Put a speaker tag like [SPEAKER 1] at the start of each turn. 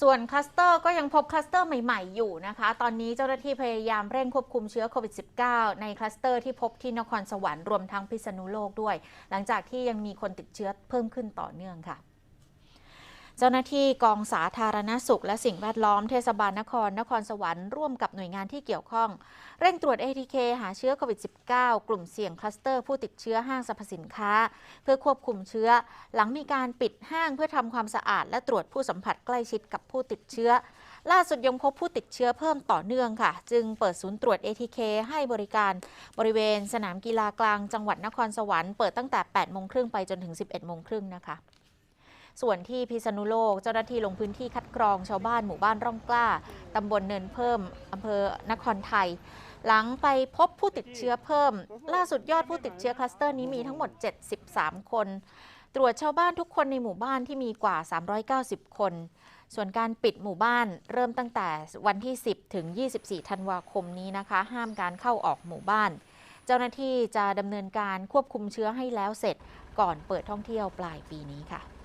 [SPEAKER 1] ส่วนคลัสเตอร์ก็ยังพบคลัสเตอร์ใหม่ๆอยู่นะคะ ตอนนี้เจ้าหน้าที่พยายามเร่งควบคุมเชื้อโควิด -19 ในคลัสเตอร์ที่พบที่นครสวรรค์รวมทั้งพิษณุโลกด้วย หลังจากที่ยังมีคนติดเชื้อเพิ่มขึ้นต่อเนื่องค่ะ เจ้าหน้าที่กองสาธารณสุข และสิ่งแวดล้อมเทศบาลนคร นครสวรรค์ร่วมกับหน่วยงานที่เกี่ยวข้อง เร่งตรวจ ATK หาเชื้อโควิด -19 กลุ่มเสี่ยงคลัสเตอร์ผู้ติดเชื้อห้างสรรพสินค้า เพื่อควบคุมเชื้อ หลังมีการปิดห้างเพื่อทำความสะอาด และตรวจผู้สัมผัสใกล้ชิดกับผู้ติดเชื้อ ล่าสุดยังพบผู้ติดเชื้อเพิ่มต่อเนื่องค่ะ จึงเปิดศูนย์ตรวจ ATK ให้บริการบริเวณสนามกีฬากลางจังหวัดนครสวรรค์เปิดตั้งแต่ 8 โมงครึ่งไปจนถึง 11 โมงครึ่งนะคะ ส่วนที่พิษณุโลกเจ้าหน้าที่ลงพื้นที่คัดกรองชาวบ้านหมู่บ้านร่องกล้าตำบลเนินเพิ่มอำเภอนครไทย หลังไปพบผู้ติดเชื้อเพิ่ม ล่าสุดยอดผู้ติดเชื้อคลัสเตอร์นี้มีทั้งหมด 73 คน ตรวจชาวบ้านทุกคนในหมู่บ้านที่มีกว่า 390 คน ส่วนการปิดหมู่บ้านเริ่มตั้งแต่วันที่ 10 ถึง 24 ธันวาคมนี้นะคะ ห้ามการเข้าออกหมู่บ้าน เจ้าหน้าที่จะดำเนินการควบคุมเชื้อให้แล้วเสร็จก่อนเปิดท่องเที่ยวปลายปีนี้ค่ะ